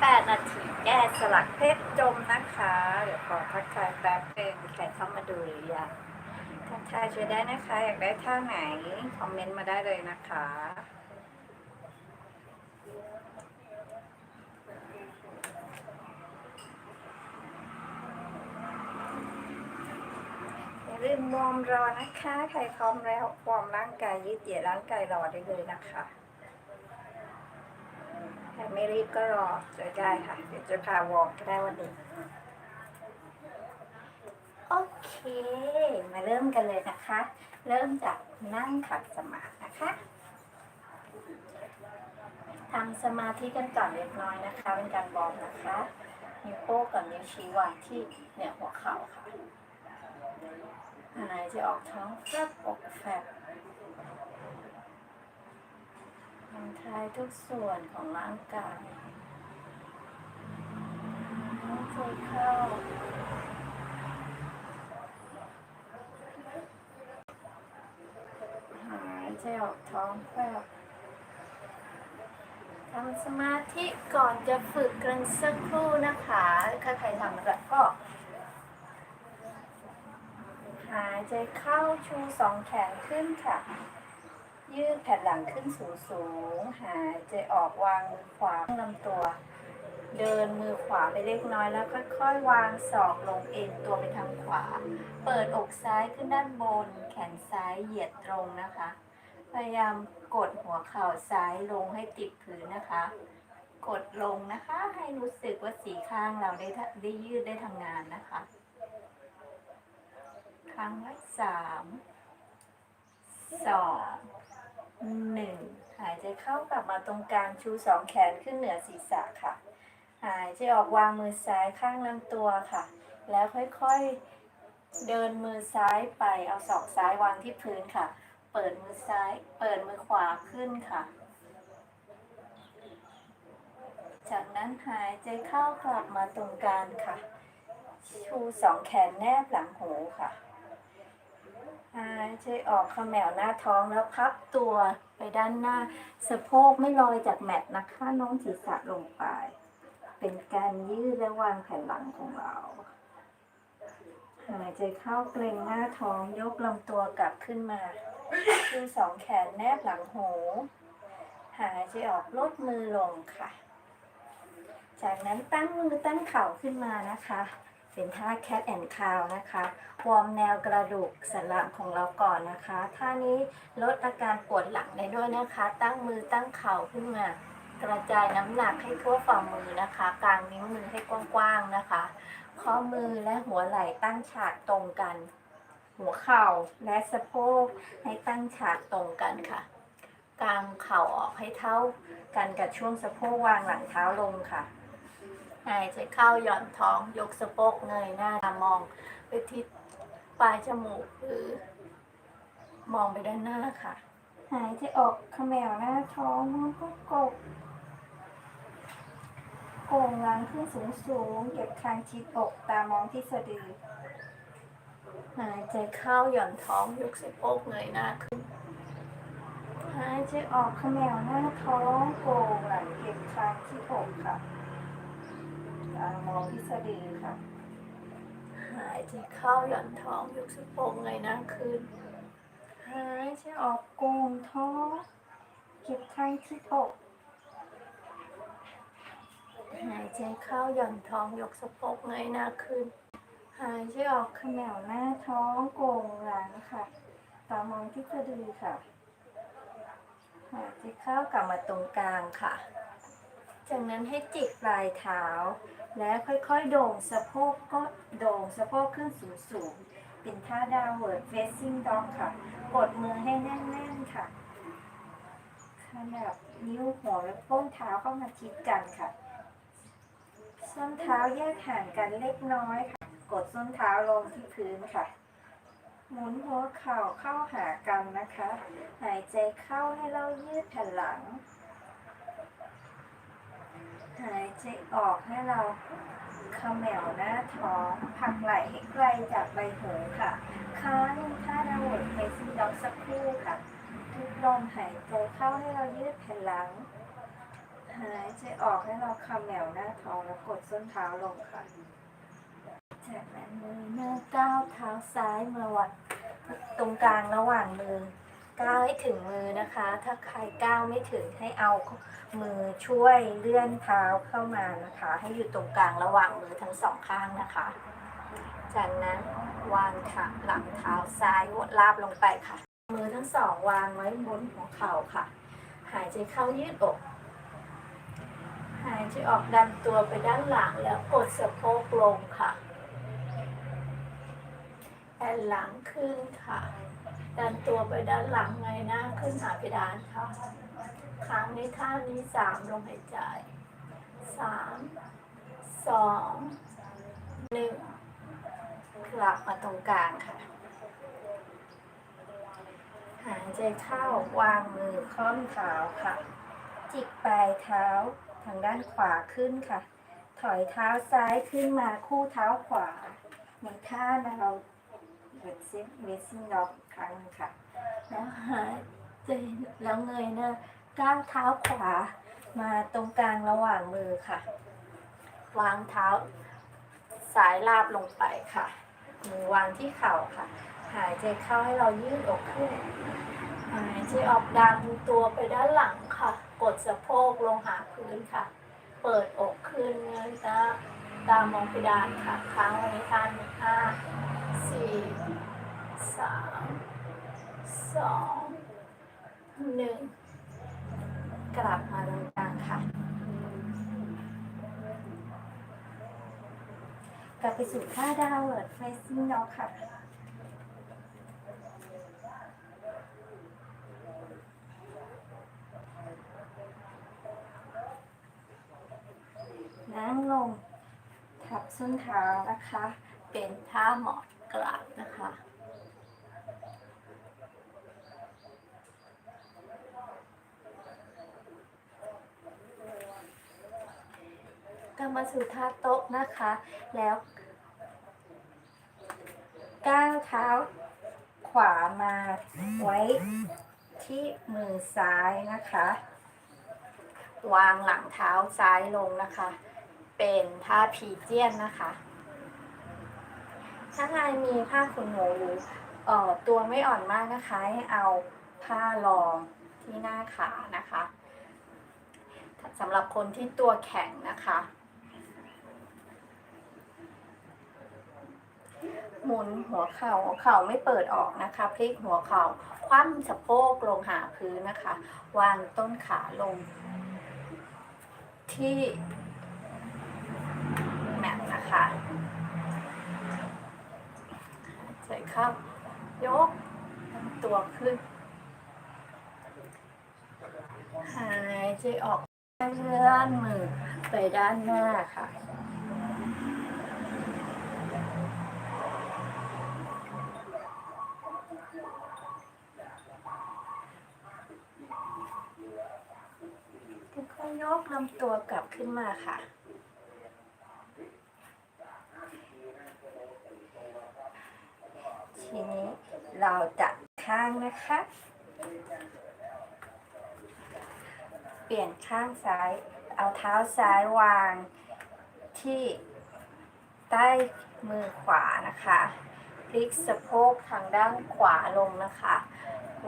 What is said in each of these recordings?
8 นาทีแก้สลักเพชรจมนะคะ เดี๋ยวขอทักทายแป๊บหนึ่งใครเข้ามาดูหรือยังทักทายช่วยได้นะคะ อยากได้ท่าไหน คอมเมนต์มาได้เลยนะคะอย่าลืมวอร์มรอนะคะ ใครพร้อมแล้ววอร์มร่างกายยืดเหยียดร่างกายรอได้เลยนะคะ ไม่รีบก็รอจะได้ค่ะ เดี๋ยวจะพาวอร์มก็ได้วันนี้ โอเค มาเริ่มกันเลยนะคะ เริ่มจากนั่งขัดสมาธินะคะทำสมาธิกันก่อนเล็กน้อยนะคะ เป็นการวอร์มนะคะนิ้วโป้งกับนิ้วชี้วางที่เหนือหัวเข่าค่ะหายใจออกท้องแฟบอกแฟบ ผ่อนคลายทุกส่วนของร่างกายหายใจเข้าหายใจออกท้องแฟบทำสมาธิก่อนจะฝึกกันสักครู่นะคะถ้าใครทำแล้วก็ หายใจเข้าชูสองแขนขึ้นค่ะ ยืดแผ่นหลังขึ้นสูงสูง หายใจออกวางมือขวาลำตัว เดินมือขวาไปเล็กน้อยแล้วค่อยๆวางศอกลงเอ็นตัวไปทางขวา เปิดอกซ้ายขึ้นด้านบน แขนซ้ายเหยียดตรงนะคะ พยายามกดหัวเข่าซ้ายลงให้ติดพื้นนะคะ กดลงนะคะให้รู้สึกว่าสีข้างเราได้ได้ยืดได้ทำงานนะคะ ครั้งละสามสอง หนึ่งหายใจเข้ากลับมาตรงกลางชูสองแขนขึ้นเหนือศีรษะค่ะ หายใจออกวางมือซ้ายข้างลำตัวค่ะ แล้วค่อยๆเดินมือซ้ายไปเอาศอกซ้ายวางที่พื้นค่ะ เปิดมือซ้าย เปิดมือขวาขึ้นค่ะ จากนั้นหายใจเข้ากลับมาตรงกลางค่ะ ชูสองแขนแนบหลังหูค่ะ หายใจออกขมวหน้าท้องแล้วพับตัวไปด้านหน้า สะโพกไม่ลอยจากแมตนะคะน้มศีรษะลงไป เป็นการยืดและวางแผ่นหลังของเราหายใจเข้าเกรงหน้าท้องยกลำตัวกลับขึ้นมาคือสองแขนแนบหลังหูหายใจออกลดมือลงค่ะ จากนั้นตั้งมือตั้งเข่าขึ้นมานะคะ เป็นท่า cat and cow นะคะวอร์มแนวกระดูกสันหลังของเราก่อนนะคะท่านี้ลดอาการปวดหลังได้ด้วยนะคะ ตั้งมือตั้งเข่าขึ้นมากระจายน้ำหนักให้ทั่วฝ่ามือนะคะกลางนิ้วมือให้กว้างๆนะคะ ข้อมือและหัวไหล่ตั้งฉากตรงกัน หัวเข่าและสะโพกให้ตั้งฉากตรงกันค่ะกางเข่าออกให้เท่ากันกับช่วงสะโพกวางหลังเท้าลงค่ะ หายใจเข้าหย่อนท้อง ยกสะโพกเงยหน้ามองไปที่ปลายจมูกหรือ มองไปด้านหน้าค่ะ หายใจออกขมวหน้าท้องแล้วก็กบโก่งหลังขึ้นสูงสูงๆเก็บคางชิดอกตามองที่สะดือ หายใจเข้าหย่อนท้องยกสะโพกเงยหน้าขึ้น หายใจออกขมวหน้าท้องโก่งหลังเก็บคางที่อกค่ะ ตามองที่สดือค่ะ หายใจเข้าหย่อนท้องยกสะโพกเงยน้าขึ้นหายใจออกโกงท้องเก็บคางที่อกหายใจเข้าหย่อนท้องยกสะโพกเงยหน้าขึ้น หายใจออกขมวหน้าท้องโกงหลังค่ะ ตามองที่สะดือค่ะ หายใจเข้ากลับมาตรงกลางค่ะ จากนั้นให้จิกปลายเท้า และค่อยๆ โด่งสะโพกก็โด่งสะโพกขึ้นสูงๆ เป็นท่า downward facing dog ค่ะ กดมือให้แน่นๆค่ะขยับนิ้วหัวและโป้งเท้าเข้ามาชิดกันค่ะ ส้นเท้าแยกห่างกันเล็กน้อยค่ะ กดส้นเท้าลงที่พื้นค่ะ หมุนหัวเข่าเข้าหากันนะคะ หายใจเข้าให้เรายืดแผ่นหลัง หายใจออกให้เราขมวหน้าท้องผลักไหล่ให้ไกลจากใบหูค่ะค้างท่าดาวดเฟซิ่งด็อกสักครู่ค่ะ ทุกลมหายใจเข้าให้เรายืดแผ่นหลัง หายใจออกให้เราคำแหมวหน้าท้องแล้วกดส้นเท้าลงค่ะ จากนั้นมือหน้าก้าวเท้าซ้ายมาวัดตรงกลางระหว่างมือ ก้าวให้ถึงมือนะคะ ถ้าใครก้าวไม่ถึงให้เอามือช่วยเลื่อนเท้าเข้ามานะคะ ให้อยู่ตรงกลางระหว่างมือทั้งสองข้างนะคะ จากนั้นวางขาหลังเท้าซ้ายลาบลงไปค่ะ มือทั้งสองวางไว้บนหัวเข่าค่ะ หายใจเข้ายืดอกหายใจออกดันตัวไปด้านหลังแล้วกดสะโพกลงค่ะแอนหลังขึ้นค่ะ ดันตัวไปด้านหลังไงน้าขึ้นหาเพดานค่ะค้างในท่านี้สามลมหายใจสามสองหนึ่งกลับมาตรงกลางค่ะ หายใจเข้าวางมือคล่อมเท้าค่ะ จิกปลายเท้าทางด้านขวาขึ้นค่ะ ถอยเท้าซ้ายขึ้นมาคู่เท้าขวาในท่าเรา เวทซิเวทซิ่งล็อกครั้งหนึงค่ะ แล้วหายใจแล้วเงยหน้าก้าวเท้าขวามาตรงกลางระหว่างมือค่ะ วางเท้าสายลาบลงไปค่ะ มือวางที่เข่าค่ะ หายใจเข้าให้เรายืดอกขึ้น หายใจออกดันตัวไปด้านหลังค่ะ กดสะโพกลงหาพื้นค่ะ เปิดอกขึ้นเงยตาตามองเพดานค่ะ ค้างไว้ในท่านึ่ห้าสี่ สามสองหนึ่งกลับมาตรงกลางค่ะ กลับไปสู่ท่าดาวเวิร์ดเฟสซิ่งด็อกค่ะนั่งลงทับส้นเท้านะคะ เป็นท่าหมอบกลับนะคะ กลับมาสู่ท่าโต๊ะนะคะ แล้วก้าวเท้าขวามาไว้ที่มือซ้ายนะคะ วางหลังเท้าซ้ายลงนะคะ เป็นท่าพีเจียนนะคะ ถ้าใครมีผ้าขนหนูหรือเอ่อตัวไม่อ่อนมากนะคะให้เอาผ้ารองที่หน้าขานะคะสำหรับคนที่ตัวแข็งนะคะ หมุนหัวเข่าหัวเข่าไม่เปิดออกนะคะ พลิกหัวเข่า คว่ำสะโพกลงหาพื้นนะคะ วางต้นขาลง ที่แมทนะคะใส่เข้ายกตัวขึ้น หายใจออกเลื่อนมือไปด้านหน้าค่ะ ค่อ ยกลำตัวกลับขึ้นมาค่ะ ทีนี้เราจะข้างนะคะ เปลี่ยนข้างซ้าย เอาเท้าซ้ายวางที่ใต้มือขวานะคะพลิกสะโพกทางด้านขวาลงนะคะ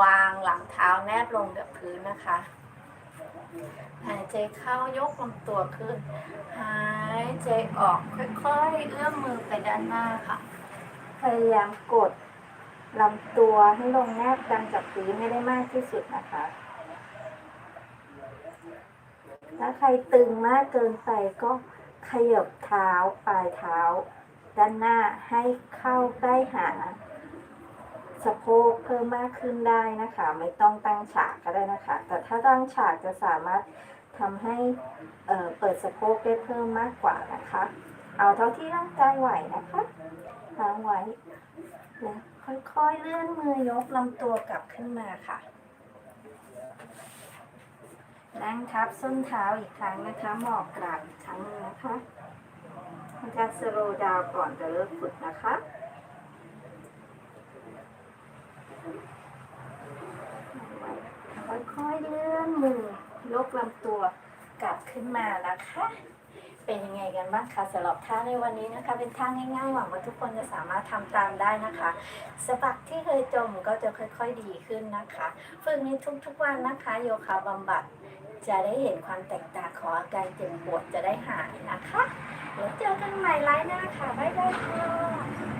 วางหลังเท้าแนบลงกับพื้นนะคะ หายใจเข้ายกลำตัวขึ้น หายใจออกค่อยๆเอื้อมมือไปด้านหน้าค่ะ พยายามกดลำตัวให้ลงแนบกันกับพื้นไม่ได้มากที่สุดนะคะ ถ้าใครตึงมากเกินไปก็ขยับเท้าปลายเท้า ด้านหน้าให้เข้าใกล้หา สะโพกเพิ่มมากขึ้นได้นะคะ ไม่ต้องตั้งฉากก็ได้นะคะ แต่ถ้าตั้งฉากจะสามารถทำให้เอ่อเปิดสะโพกได้เพิ่มมากกว่านะคะ เอาเท่าที่ร่างกายไหวนะคะวางไว้แล้วค่อยๆเลื่อนมือยกลำตัวกลับขึ้นมาค่ะ นั่งทับส้นเท้าอีกครั้งนะคะหมอบกราบอีกครั้งนึงนะคะการสโลดาวก่อนจะเริ่มฝึกนะคะ ค่อยๆเลื่อนมือยกลำตัว กลับ ขึ้นมานะคะ เป็นยังไงกันบ้างคะสำหรับท่าในวันนี้นะคะ เป็นท่าง่ายๆหวังว่าทุกคนจะสามารถทำตามได้นะคะสะบักที่เคยจมก็จะค่อยๆดีขึ้นนะคะฝึกนี้ทุกๆวันนะคะ โยคะบำบัดจะได้เห็นความแตกต่างของอาการเจ็บปวดจะได้หายนะคะแล้วเจอกันใหม่ไลฟ์หน้าค่ะบ๊ายบายค่ะ